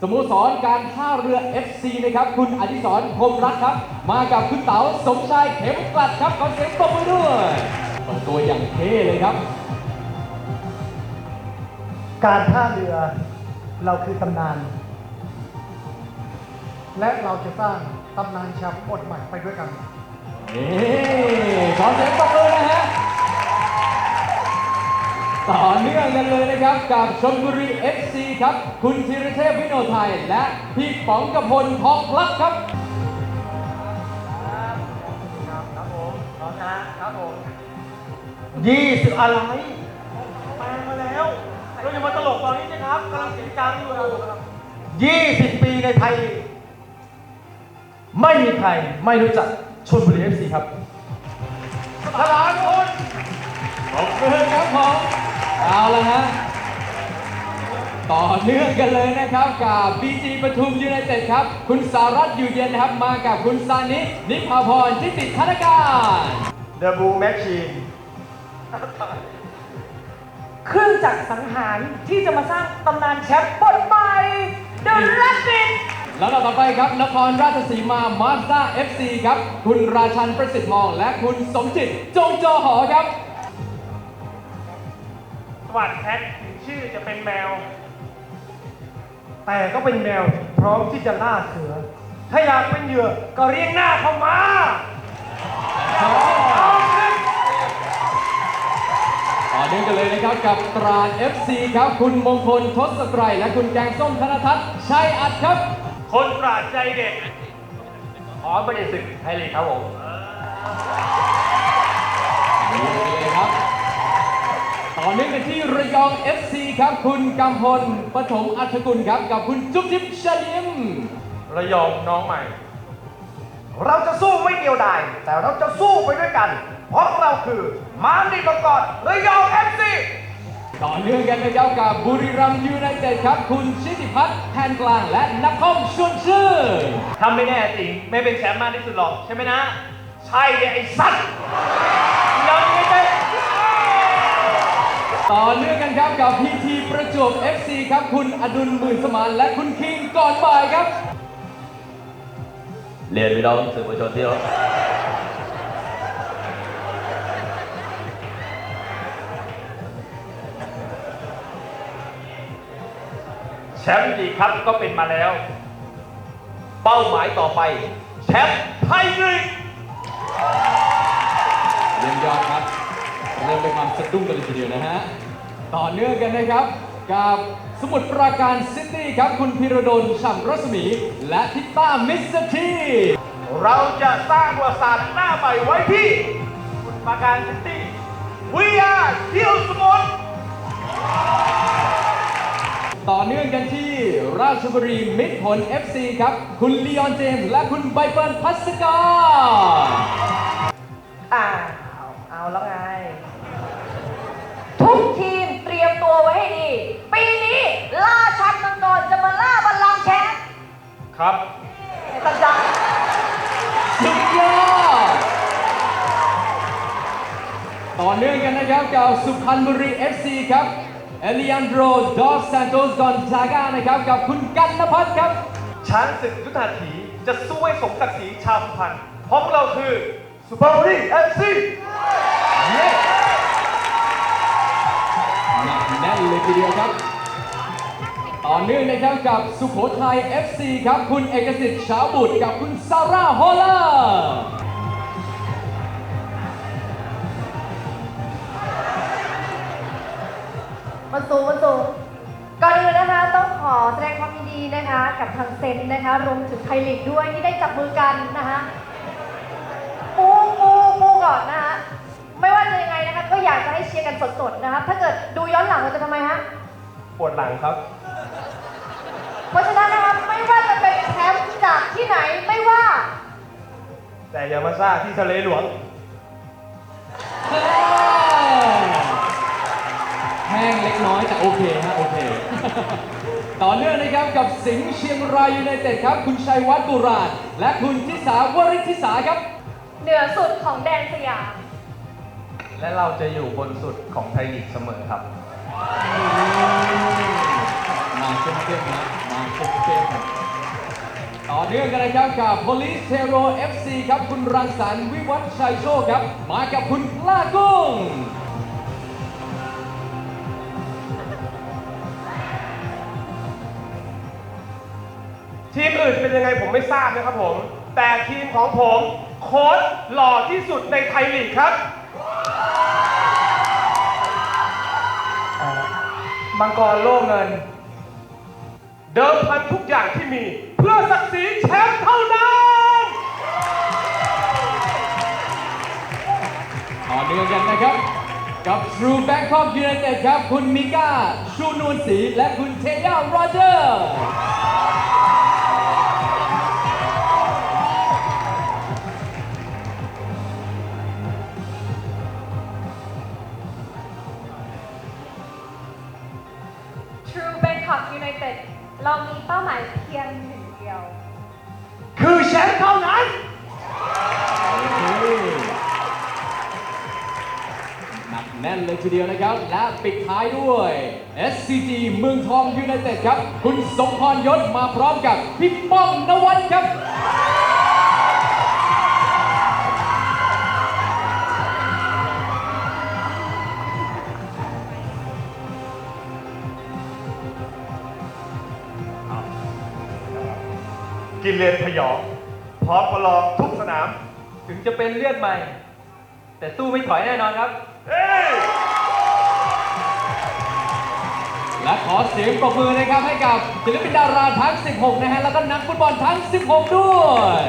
สโมสรการท่าเรือ FC นะครับ คุณอดิศรพรหมรัตน์ครับ มากับคุณเต๋าสมชายเข็มกลัดครับขอเสียงปรบมือด้วยเปิดตัวอย่างเท่เลยครับ การท่าเรือเราคือตำนาน และเราจะสร้างตำนานแชมป์คนใหม่ไปด้วยกัน นี่ขอเสียงปรบมือนะฮะ ต่อเนื่องกันเลยนะครับ กับชลบุรี FC ครับ คุณธีรเทพวิโนไทย และพี่ป๋องกพลทองพลักครับ ครับผมพร้อมนะครับผมยี่สิบอะไรแปลมาแล้ว เราจะมาตลกตอนนี้นะครับกำลังเสียงกลางอยู่ยี่สิบปีในไทยลีกไม่มีใครไม่รู้จักชลบุรีเอฟซีครับสลามคุณ เอาละฮะ ต่อเนื่องกันเลยนะครับกับ BG ปทุมยูไนเต็ดครับ คุณสารัตน์อยู่เย็นนะครับมากับคุณซานิ นิพาพรทิติธนการเดอะบูแมชชีนเครื่องจักรสังหารที่จะมาสร้างตำนานแชมป์บทใหม่ The Rapid แล้วเราต่อไปครับ นครราชสีมามาสด้า FC ครับ คุณราชันประสิทธิ์ทอง และคุณสมจิต จงจอหอครับ สวัสดแคทถึงชื่อจะเป็นแมว แต่ก็เป็นแมวพร้อมที่จะล่าเสือ ถ้าอยากเป็นเหยื่อก็เรียกหน้าเข้ามาต่อเนื่องกันเลยนะครับกับตราด FC ครับ คุณมงคลทศไกรและคุณแกงส้มธนทัศน์ชัยอัดครับ คนปราดใจเด็ดขอประเด็นศึกไทยลีกครับผมนี่ เลยครับต่อเนื่องกันที่ระยอง FC ครับคุณกำพลปฐมอัฐกุลครับกับคุณจุ๊บจิ๊บชลิมระยองน้องใหม่ เราจะสู้ไม่เดียวดาย แต่เราจะสู้ไปด้วยกัน เพราะเราคือมาร์นิมังกรระยองเอฟซีต่อเนื่องกันนะครับกับบุรีรัมย์ยูไนเต็ดครับ คุณชิติพัฒน์แทนกลางและนักคอมชวนชื่นทำไม่แน่จริง ไม่เป็นแชมป์มากที่สุดหรอก ใช่ไหมนะ ใช่เลยไอ้สัตว์ยองไม่ได้ ต่อเนื่องกันครับกับพีทีประจวบ FC ครับ คุณอดุลหมื่นสมานและคุณคิงก่อนบ่ายครับ เรียนพี่น้องสื่อมวลชนที่เคารพแชมป์ดีครับก็เป็นมาแล้ว เป้าหมายต่อไป แชมป์ไทยลีกเยี่ยมยอดครับ เริ่มเป็นความสะดุ้งกันเลยทีเดียวนะฮะ ต่อเนื่องกันนะครับ กับสมุทรปราการซิตี้ครับ คุณพิรดลฉ่ำรัศมี และทิต้ามิสเตอร์ทีเราจะสร้างประวัติศาสตร์หน้าใหม่ไว้ที่คุณปราการซิตี้วิยาเที่ยวสมุทรต่อเนื่องกันที่ราชบุรีมิตรผล FC ครับ คุณลีออนเจมส์และคุณใบเฟิร์นพัสกรอ่าเอาเอาแล้วไง ทุกทีมเตรียมตัวไว้ให้ดี ปีนี้ล่าชันมังกรจะมาล่าบัลลังก์แชมป์ ครับตัดจังสุดยอดต่อเนื่องกันนะครับกับสุพรรณบุรี FC ครับเอลิอันโดรดอสซานโตสกอนซากานะครับกับคุณกันนพัฒน์ครับ ช้างศึกยุทธาถีจะสู้ให้สมศักดิ์ศรีชาวสุพรรณเพราะพวกเราคือสุพรรณบุรีเครับกับสุโขทัย FC ครับ คุณเอกสิทธิ์ชาวบุตรกับคุณซาร่าฮอลเลอร์มันสูงมันสูงก่อนอื่นนะคะต้องขอแสดงความยินดีนะคะกับทางเซนนะคะรวมถึงไทยลีกด้วยที่ได้จับมือกันนะคะปูปูปูก่อนนะคะไม่ว่าจะยังไงนะคะก็อยากจะให้เชียร์กันสดๆนะคะถ้าเกิดดูย้อนหลังเราจะทำไมฮะปวดหลังครับ ที่ไหนไม่ว่า แต่อย่ามาซ่าที่ทะเลหลวง แห้งเล็กน้อยแต่โอเคฮะโอเค ต่อเนื่องนะครับกับสิงห์เชียงรายยูไนเต็ดครับ คุณชัยวัฒน์บุราณและคุณทิสาวริธิสาครับ เหนือสุดของแดนสยาม และเราจะอยู่บนสุดของไทยลีกเสมอครับ มาเข้มๆนะมาเข้โอเค ต่อเนื่องกันนะครับกับ Police Hero FC ครับคุณรังสรรค์วิวัฒน์ชัยโชคครับ มากับคุณพลากุ้งทีมอื่นเป็นยังไงผมไม่ทราบนะครับผม แต่ทีมของผมโค้ชหล่อที่สุดในไทยลีกครับมังกรโล่เงิน เดิมพันทุกอย่างที่มีเพื่อศักดิ์ศรีแชมป์เท่านั้นต่อเนื่องกันนะครับ กับ True Bangkok United ครับ คุณมิก้า ชูนวลศรีและคุณเทย่าโรเจอร์ True Bangkok United เรามีเป้าหมายเพียงหนึ่งเดี ยว คือแชมป์เท่านั้น หนักแน่นเลยทีเดียวนะครับ และปิดท้ายด้วย SCG เมืองทองยูไนเต็ดครับ คุณสมพรยศมาพร้อมกับพี่ป้อมนวัดครับ กินเลนพยองพร้อมประลองทุกสนาม ถึงจะเป็นเลือดใหม่ แต่สู้ไม่ถอยแน่นอนครับ เฮ้ยและขอเสียงปรบมือนะครับให้กับศิลปินดาราทั้ง 16 นะฮะ แล้วก็นักฟุตบอลทั้ง 16 ด้วย